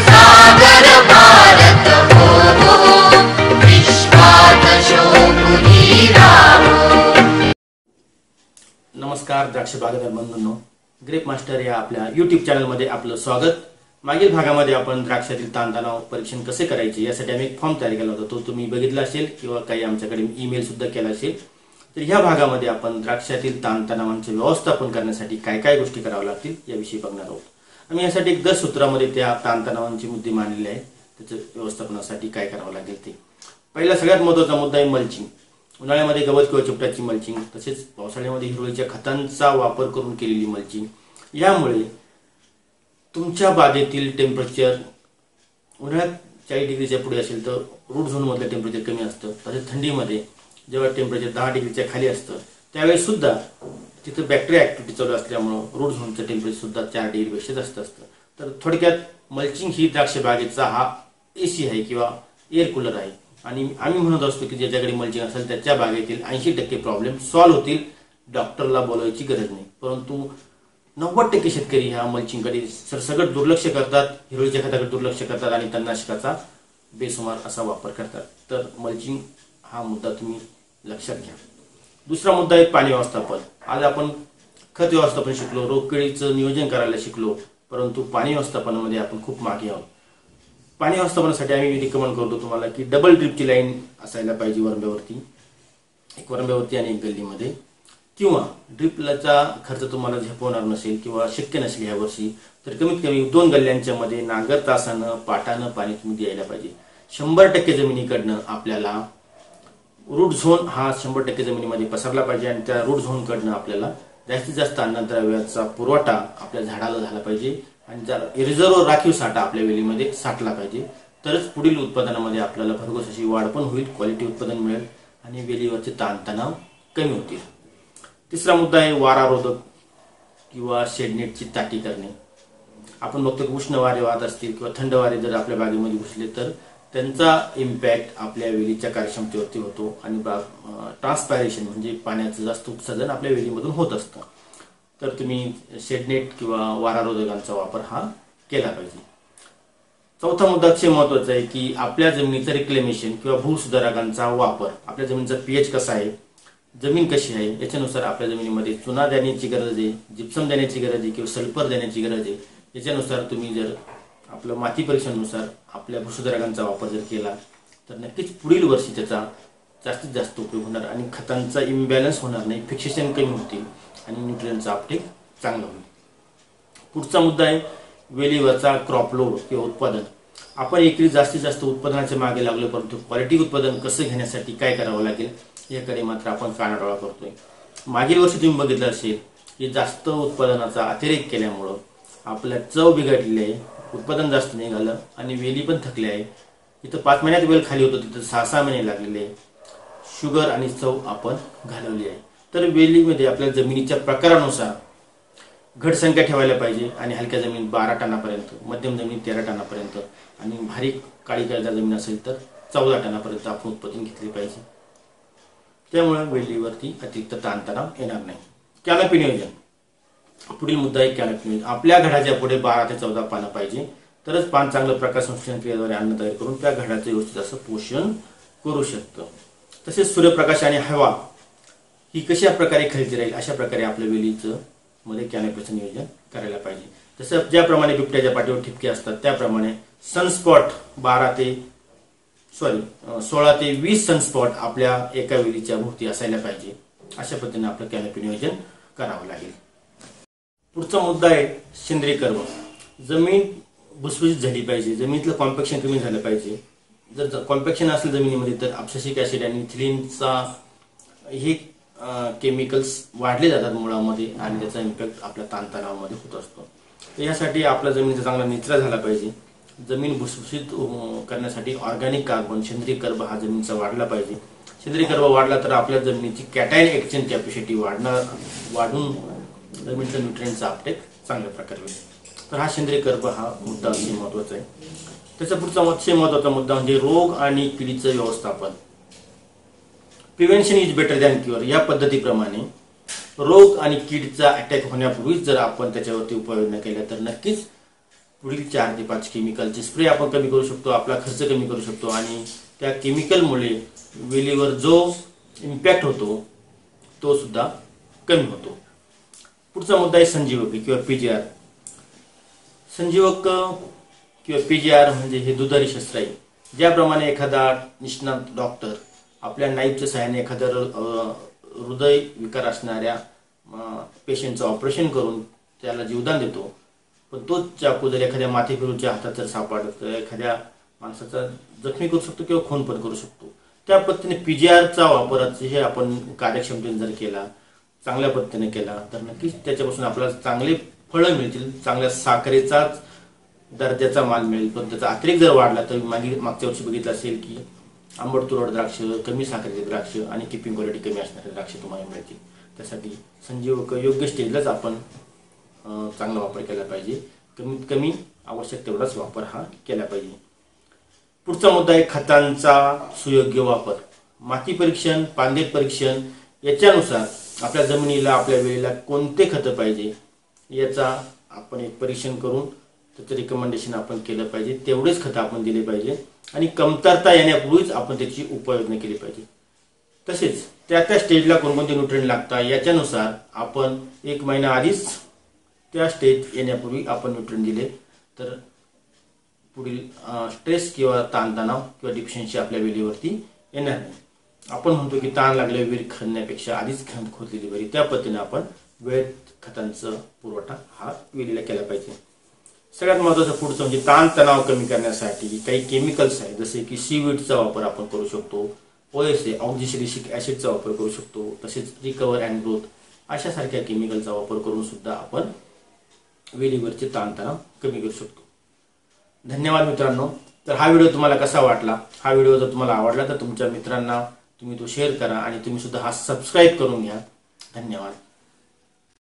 सागर भारत हो, हो। विश्वात नमस्कार द्राक्ष बागायतदार बंधूंनो. ग्रेप मास्टर या आपल्या युट्यूब चॅनलमध्ये आपलं स्वागत. मागील भागामध्ये आपण द्राक्षातील ताणतणाव परीक्षण कसे करायचे यासाठी आम्ही एक फॉर्म तयार केला होता. तो तुम्ही बघितला असेल किंवा काही आमच्याकडे ईमेल सुद्धा केला असेल. तर ह्या भागामध्ये आपण द्राक्षातील ताणतणावांचे व्यवस्थापन करण्यासाठी काय काय गोष्टी कराव्या लागतील याविषयी बघणार आहोत. आम्ही यासाठी एक दस सूत्रामध्ये त्या ताणतणावांचे मुद्दे मांडलेले आहेत. त्याचं व्यवस्थापनासाठी काय करावं लागेल ते. पहिला सगळ्यात महत्त्वाचा मुद्दा आहे मल्चिंग. उन्हाळ्यामध्ये गवत किंवा चिपटाची मल्चिंग तसेच पावसाळ्यामध्ये हिरवळीच्या खतांचा वापर करून केलेली मल्चिंग. यामुळे तुमच्या बागेतील टेम्परेचर उन्हाळ्यात चाळीस डिग्रीच्या पुढे असेल तर रूट झोनमधलं टेम्परेचर कमी असतं. तसेच थंडीमध्ये जेव्हा टेम्परेचर दहा डिग्रीच्या खाली असतं त्यावेळेस सुद्धा तिथं बॅक्टेरिया ऍक्टिव्हिटी चालू असल्यामुळं रूट झोनचं टेम्परेचर सुद्धा चार डिग्रीपेक्षा जास्त असतं. तर थोडक्यात मल्चिंग ही द्राक्ष बागेचा हा एसी आहे किंवा एअर कूलर आहे. आणि आम्ही म्हणत असतो की ज्याच्याकडे मल्चिंग असेल त्याच्या बागेतील ऐंशी टक्के प्रॉब्लेम सॉल्व्ह होतील. डॉक्टरला बोलायची गरज नाही. परंतु नव्वद टक्के शेतकरी ह्या मल्चिंगकडे सरसगट दुर्लक्ष करतात हिरोळीच्या खताकडे दुर्लक्ष करतात आणि तणनाशकाचा बेसुमार असा वापर करतात. तर मल्चिंग हा मुद्दा तुम्ही लक्षात घ्या. दुसरा मुद्दा आहे पाणी व्यवस्थापन. आज आपण खत व्यवस्थापन शिकलो रोगकिडीचं नियोजन करायला शिकलो परंतु पाणी व्यवस्थापनामध्ये आपण खूप मागे आहोत. पाणी व्यवस्थापनासाठी आम्ही रिकमेंड करतो तुम्हाला की डबल ड्रिपची लाईन असायला पाहिजे वरंब्यावरती. एक वरंब्यावरती आणि एक गल्लीमध्ये. किंवा ड्रिपलाचा खर्च तुम्हाला झेपवणार नसेल किंवा शक्य नसेल ह्या वर्षी तर कमीत कमी दोन गल्ल्यांच्या मध्ये नांगर तासानं पाटानं पाणी तुम्ही द्यायला पाहिजे. शंभर टक्के जमिनीकडनं आपल्याला रूट झोन हा शंभर टक्के जमिनीमध्ये पसरला पाहिजे आणि त्या रूट झोनकडनं आपल्याला जास्तीत जास्त अन्नद्रव्याचा पुरवठा आपल्या झाडाला झाला पाहिजे आणि जर रिझर्व राखीव साठा आपल्या वेलीमध्ये साठला पाहिजे. तरच पुढील उत्पादनामध्ये आपल्याला भरघोस अशी वाढ पण होईल क्वालिटी उत्पादन मिळेल आणि वेलीवरचे ताणतणाव कमी होतील. तिसरा मुद्दा आहे वारारोधक किंवा शेडनेटची ताटी करणे. आपण बघतो की उष्ण वारे वाहत असतील किंवा थंड वारे जर आपल्या बागेमध्ये घुसले तर त्यांचा इम्पॅक्ट आपल्या वेलीच्या कार्यक्षमतेवरती होतो आणि ट्रान्सपायरेशन म्हणजे पाण्याचं जास्त उत्सर्जन आपल्या वेलीमधून होत असतं. तर तुम्ही शेडनेट किंवा वारारोधकांचा वापर हा केला पाहिजे. चौथा मुद्दा अतिशय महत्त्वाचा आहे की आपल्या जमिनीचं रिक्लेमेशन किंवा भूसुधारकांचा वापर आपल्या जमिनीचा पीएच कसा आहे जमीन कशी आहे याच्यानुसार आपल्या जमिनीमध्ये चुना देण्याची गरज आहे जिप्सम देण्याची गरज आहे किंवा सल्फर देण्याची गरज आहे याच्यानुसार तुम्ही जर आपलं माती परीक्षणानुसार आपल्या भूसुधारकांचा वापर जर केला तर नक्कीच पुढील वर्षी त्याचा जास्तीत जास्त उपयोग होणार आणि खतांचा इम्बॅलन्स होणार नाही फिक्सेशन कमी होतील आणि न्यूट्रियनचा अपटेक चांगला होईल. पुढचा मुद्दा आहे वेलीवरचा क्रॉप लोड किंवा उत्पादन. आपण एकरी जास्तीत जास्त उत्पादनाच्या मागे लागलो परंतु क्वालिटी उत्पादन कसं घेण्यासाठी काय करावं लागेल याकडे मात्र आपण कानाडोळा करतोय. मागील वर्षी तुम्ही बघितलं असेल की जास्त उत्पादनाचा अतिरेक केल्यामुळं आपल्या चव बिघडलेली आहे. उत्पादन जास्त निघालं आणि वेली पण थकली आहे. इथं पाच महिन्यात वेल खाली होतं तिथं सहा सहा महिने लागलेले शुगर आणि चव आपण घालवली आहे. तर वेलीमध्ये आपल्या जमिनीच्या प्रकारानुसार घट संख्या ठेवायला पाहिजे आणि हलक्या जमीन बारा टनापर्यंत मध्यम जमीन तेरा टनापर्यंत आणि भारी काळी काळजा जमीन असेल तर चौदा टनापर्यंत आपण उत्पादन घेतले पाहिजे. त्यामुळे वेलीवरती अतिरिक्त ताणतणाव येणार नाही. कॅनपी नियोजन. पुढील मुद्दा एक कॅनपी आपल्या घडाच्या पुढे बारा ते चौदा पानं पाहिजे. तरच पान चांगलं प्रकाश संश्लेषण क्रियेद्वारे अन्न तयार करून त्या घडाचं व्यवस्थित असं पोषण करू शकतं. तसेच सूर्यप्रकाश आणि हवा ही कशा प्रकारे खालची राहील अशा प्रकारे आपल्या वेलीचं मध्ये कॅनपीचं नियोजन करायला पाहिजे. तसं ज्याप्रमाणे बिबट्याच्या पाठीवर ठिपके असतात त्याप्रमाणे सनस्पॉट बारा ते सॉरी सोळा ते वीस सनस्पॉट आपल्या एका वेलीच्या भोवती असायला पाहिजे. अशा पद्धतीने आपलं कॅनपी नियोजन करावं लागेल. पुढचा मुद्दा आहे सेंद्रिय कर्म. जमीन भुसभुशीत झाली पाहिजे. जमिनीतलं कॉम्पॅक्शन कमी झालं पाहिजे. जर कॉम्पॅक्शन असेल जमिनीमध्ये तर अप्सशिक ऍसिड आणि इथिलिनचा हे केमिकल्स वाढले जातात मुळामध्ये आणि त्याचा इम्पॅक्ट आपल्या ताणतणावामध्ये होत असतो. तर यासाठी आपल्या जमिनीचा चांगला निचरा झाला पाहिजे. जमीन भुसभुशीत करण्यासाठी ऑर्गॅनिक कार्बन सेंद्रिय कर्ब हा जमिनीचा वाढला पाहिजे. सेंद्रिय कर्ब वाढला तर आपल्या जमिनीची कॅटाईन एक्सचेंज कॅपॅसिटी वाढणार वाढून जमिनीचा न्यूट्रियनचा अपटेक चांगल्या प्रकारे होईल तर हा सेंद्रिय गर्भ हा मुद्दा अतिशय महत्त्वाचा आहे. त्याचा पुढचा अतिशय महत्त्वाचा मुद्दा म्हणजे रोग आणि किडीचं व्यवस्थापन. Prevention is better than cure या पद्धतीप्रमाणे रोग आणि किडचा अटॅक होण्यापूर्वीच जर आपण त्याच्यावरती उपाययोजना केल्या तर नक्कीच पुढील चार ते पाच केमिकलचे स्प्रे आपण कमी करू शकतो आपला खर्च कमी करू शकतो आणि त्या केमिकलमुळे वेलीवर जो इम्पॅक्ट होतो तो सुद्धा कमी होतो. पुढचा मुद्दा आहे संजीवकी किंवा पीजीआर संजीवक किंवा पीजीआर म्हणजे हे दुधारी शस्त्र आहे. ज्याप्रमाणे एखादा निष्णात डॉक्टर आपल्या नाईफच्या सहाय्याने एखाद्या हृदय विकार असणाऱ्या पेशंटचं ऑपरेशन करून त्याला जीवदान देतो. पण तोच चाकू जर एखाद्या माथेफिरूच्या हातात जर सापडला तर एखाद्या माणसाचा जखमी करू शकतो किंवा खून पण करू शकतो. त्या पद्धतीने पीजीआरचा वापर हे आपण कार्यक्षमतेने जर केला चांगल्या पद्धतीने केला तर नक्कीच त्याच्यापासून आपल्याला चांगले फळं मिळतील चांगल्या साखरेचाच दर्जाचा माल मिळेल. पण त्याचा अतिरेक जर वाढला तर मागे मागच्या वर्षी बघितलं असेल की आंबट तुरड द्राक्ष कमी साखरेचे द्राक्ष आणि किपिंग क्वालिटी कमी असणारे द्राक्ष तुम्हाला मिळतील. त्यासाठी संजीवक योग्य स्टेजलाच आपण चांगला वापर केला पाहिजे. कमीत कमी आवश्यक तेवढाच वापर हा केला पाहिजे. पुढचा मुद्दा आहे खतांचा सुयोग्य वापर. माती परीक्षण पांदे परीक्षण याच्यानुसार आपल्या जमिनीला आपल्या वेळेला कोणते खतं पाहिजे याचा आपण एक परीक्षण करून त्याचं रिकमेंडेशन आपण केलं पाहिजे. तेवढेच खतं आपण दिले पाहिजे आणि कमतरता येण्यापूर्वीच आपण त्याची उपाययोजना केली पाहिजे. तसेच त्या त्या स्टेजला कोणकोणते न्यूट्रिएंट लागतात याच्यानुसार आपण एक महिना आधीच त्या स्टेज येण्यापूर्वी आपण न्यूट्रिएंट दिले. तर पुढील स्ट्रेस किंवा ताणतणाव किंवा डिफिशियन्सी आपल्या वेलीवरती येणार नाही. आपण म्हणतो की ताण लागले विहीर खणण्यापेक्षा आधीच खण खोदलेली बरी त्या पद्धतीने आपण वेळेत खतांचा पुरवठा हा विहिरीला केला पाहिजे. सगळ्यात महत्वाचं पुढचं म्हणजे ताण तणाव कमी करण्यासाठी काही केमिकल्स आहेत जसे की सीवीडचा वापर आपण करू शकतो ओएसए ऑक्झिसिलिशिक ऍसिडचा वापर करू शकतो तसेच रिकवर अँड ग्रोथ अशा सारख्या केमिकलचा वापर करून सुद्धा आपण वेलीवरचे ताणतणाव कमी करू शकतो. धन्यवाद मित्रांनो. तर हा व्हिडिओ तुम्हाला कसा वाटला? हा व्हिडिओ जर तुम्हाला आवडला तर तुमच्या मित्रांना तुम्ही तो शेअर करा आणि तुम्ही सुद्धा हा सबस्क्राईब करून घ्या. धन्यवाद.